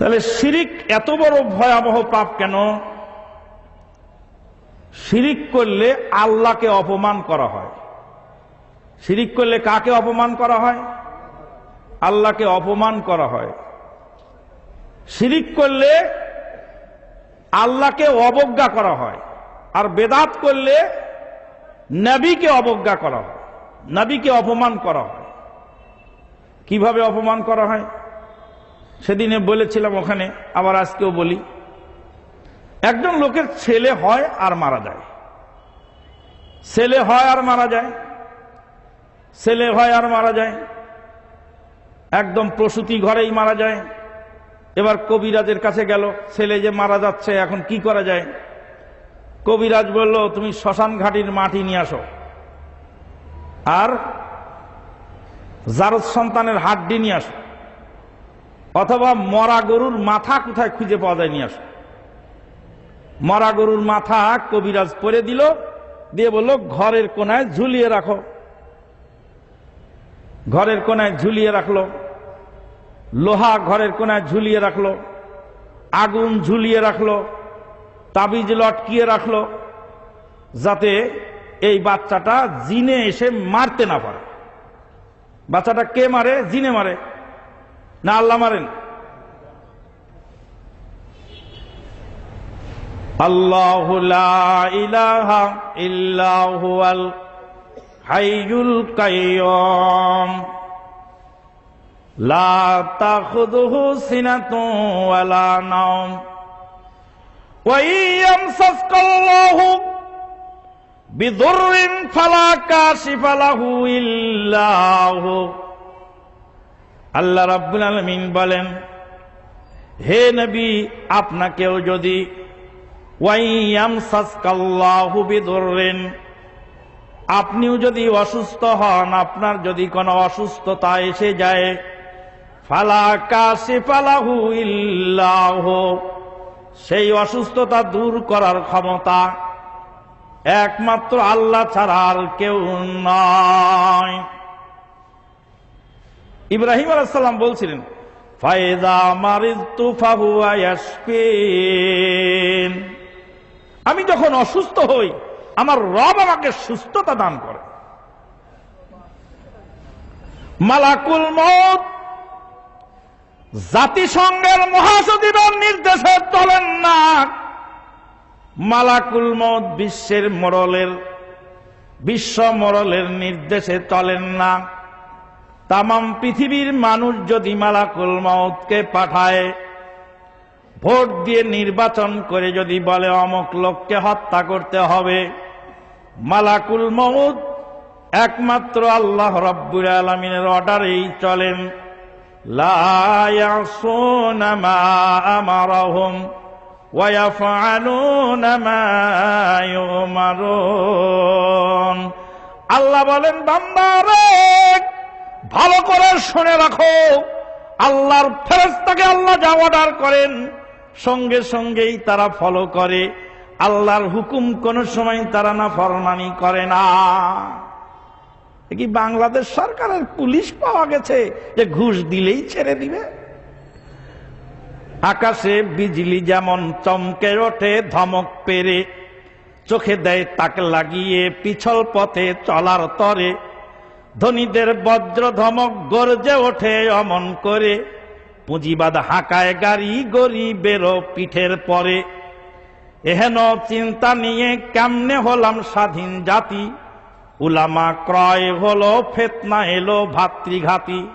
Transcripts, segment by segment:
তাহলে শিরিক এত বড় ভয়াবহ পাপ কেন? শিরিক করলে আল্লাহকে অপমান করা হয়। শিরিক করলে কাকে অপমান করা হয়? আল্লাহকে অপমান করা হয়। শিরিক করলে আল্লাহকে অবজ্ঞা করা হয়। আর বেদাত করলে নবীকে অবজ্ঞা করা হয়। নবীকে অপমান করা হয়। কীভাবে অপমান করা হয়? সেদিনে বলেছিলাম ওখানে, আবার আজকেও বলি। একজন লোকের ছেলে হয় আর মারা যায়। ছেলে হয় আর মারা যায়। ছেলে হয় আর মারা যায়। একদম প্রসূতি ঘরেই মারা যায়। এবার কবিরাজের কাছে গেল, ছেলে যে মারা যাচ্ছে, এখন কি করা যায়? কবিরাজ বলল, তুমি শ্মশান ঘাটির মাটি নিয়ে আসো। আর জারদ সন্তানের হাড্ডি নিয়ে আসো। অথবা মরা গরুর মাথা কোথায় খুঁজে পাওয়া যায় নিয়ে আসো। মরা গরুর মাথা কবিরাজ পরে দিল, দিয়ে বলল, ঘরের কোনায় ঝুলিয়ে রাখো। ঘরের কোনায় ঝুলিয়ে রাখল, লোহা ঘরের কোনায় ঝুলিয়ে রাখল, আগুন ঝুলিয়ে রাখল, তাবিজ লটকিয়ে রাখল, যাতে এই বাচ্চাটা জিনে এসে মারতে না পারে। বাচ্চাটা কে মারে? জিনে মারে। না আল্লাহ মারেন। আল্লাহ ইলাহা ইল্লাহুয়াল হাইয়ুল কাইয়্যুম। লা ইল্লাহু আল্লাহ রাব্বুল আলামিন বলেন, হে নবী, আপনাকেও যদি আপনিও যদি অসুস্থ হন, আপনার যদি কোনো অসুস্থতা এসে যায়, ফালা কাশিফালাহু ইল্লাহ। সেই অসুস্থতা দূর করার ক্ষমতা একমাত্র আল্লাহ ছাড়া আর কেউ নয় ইব্রাহিম আলাইসাল্লাম বলছিলেন আমি যখন অসুস্থ হই, আমার রব আমাকে সুস্থতা দান করে। মালাকুল মত জাতিসংঘের মহাসচিবের নির্দেশে চলেন না। মালাকুল মত বিশ্বের মরলের, বিশ্ব মরলের নির্দেশে চলেন না। তামাম পৃথিবীর মানুষ যদি মালাকুল মতকে পাঠায়, ভোট দিয়ে নির্বাচন করে যদি বলে অমক লোককে হত্যা করতে হবে, মালাকুল মৌদ একমাত্র আল্লাহ রব্বুর আলমিনের অর্ডারেই চলেন। আল্লাহ বলেন, বান্দারে ভালো করে শুনে রাখো। আল্লাহর ফেরেস্তাকে আল্লাহ যা অর্ডার করেন, সঙ্গে সঙ্গেই তারা ফলো করে। আল্লাহর হুকুম কোন সময় তারা না ফরমানি করে না। কি বাংলাদেশ সরকারের পুলিশ পাওয়া গেছে যে ঘুষ দিলেই ছেড়ে দিবে? আকাশে বিজলি যেমন চমকে ওঠে, ধমক পেরে, চোখে দেয় তাক লাগিয়ে, পিছল পথে চলার তরে ধনীদের বজ্র ধমক গর্জে ওঠে অমন করে। পুঁজিবাদ হাঁকায় গাড়ি গরিবেরও পিঠের পরে। এহেন চিন্তা নিয়ে কেমনে হলাম স্বাধীন জাতি? উলামা ক্রয় হলো, ফেতনা এলো, ভাতৃঘাতি।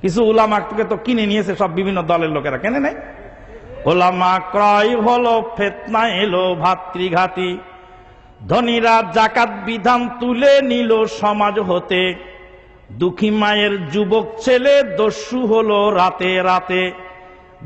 কিছু উলামা থেকে তো কিনে নিয়েছে সব বিভিন্ন দলের লোকেরা, কেনে নেই? ওলামা ক্রয় হলো, ফেতনা এলো, ভাতৃঘাতি। ধনীরা জাকাত বিধান তুলে নিল সমাজ হতে। দুঃখী মায়ের যুবক ছেলে দস্যু হলো রাতে রাতে।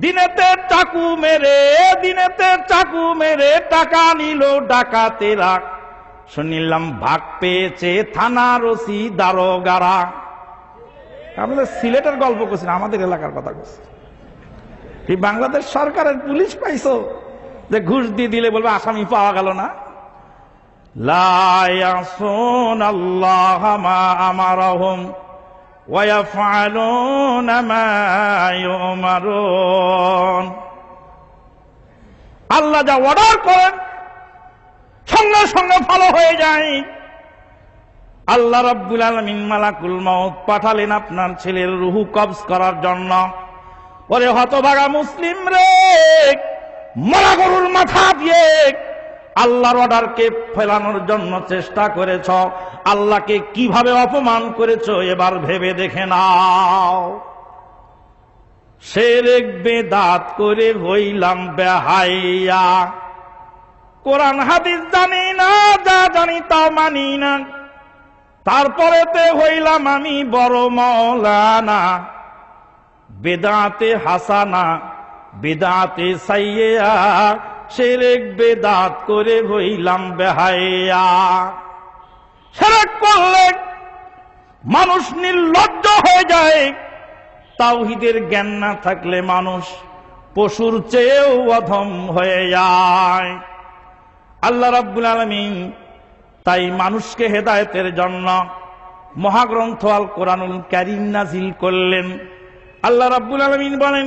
দিনেতে চাকু মেরে, দিনেতে চাকু মেরে টাকা নিল ডাকাতেরা। শুনিলাম ভাগ পেয়েছে থানার ওসি দারোগারা। আমাদের সিলেটের গল্প করছেন, আমাদের এলাকার কথা করছে এই বাংলাদেশ সরকারের পুলিশ পাইছো? যে ঘুষ দিয়ে দিলে বলবে, আসামি পাওয়া গেল না? লা ইয়াসুন আল্লাহ মা আমারহুম ويفعلون ما يؤمرون আল্লাহ যা অর্ডার করেন সঙ্গে সঙ্গে ফলো হয়ে যায় আল্লাহ রাব্বুল আলমিন মালাকুল মাউত পাঠালেন আপনার ছেলের রুহু কবজ করার জন্য পরে হতভাগা মুসলিম রে মরা গরুর মাথা দিয়ে আল্লাহর অর্ডারকে ফেলানোর জন্য চেষ্টা করেছ, আল্লাহকে কীভাবে অপমান করেছ এবার ভেবে দেখে নাও। সেরেক বেদাত করে হইলাম বেহাইয়া। কোরআন, হাদিস জানি না, যা জানি তা মানি না। তারপরেতে হইলাম আমি বড় মৌলানা, বেদাতে হাসানা বেদাতে সাইয়া সেরেক বেদাত করে হইলাম বেহাইয়া। সেরেক করলে মানুষ নির্লজ্জ হয়ে যায়। তাওহিদের জ্ঞান না থাকলে মানুষ পশুর চেয়েও অধম হয়ে যায়। আল্লাহ রাব্বুল আলমিন তাই মানুষকে হেদায়েতের জন্য মহাগ্রন্থ আল কোরআনুল কারিম নাজিল করলেন। আল্লাহ রাব্বুল আলমিন বলেন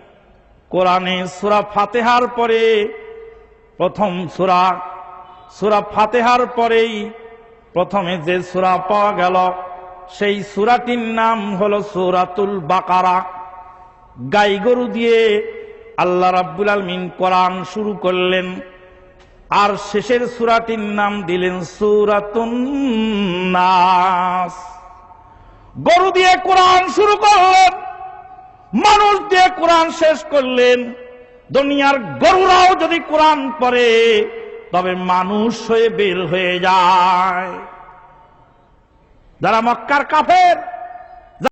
কোরআনে সূরা ফাতেহার পরে, প্রথম সূরা, সুরা ফাতেহার পরেই প্রথমে যে সূরা পাওয়া গেল, সেই সূরাটির নাম হলো সূরাতুল বাকারা। গাই গরু দিয়ে আল্লাহ রাব্বুল আলামিন কোরআন শুরু করলেন, আর শেষের সুরাটির নাম দিলেন সুরাতুন নাস। গরু দিয়ে কোরআন শুরু করলেন। মানুষ দিয়ে কোরআন শেষ করলেন, দুনিয়ার গরুরাও যদি কোরআন পড়ে, তবে মানুষ হয়ে বের হয়ে যায়। যারা মক্কার কাফের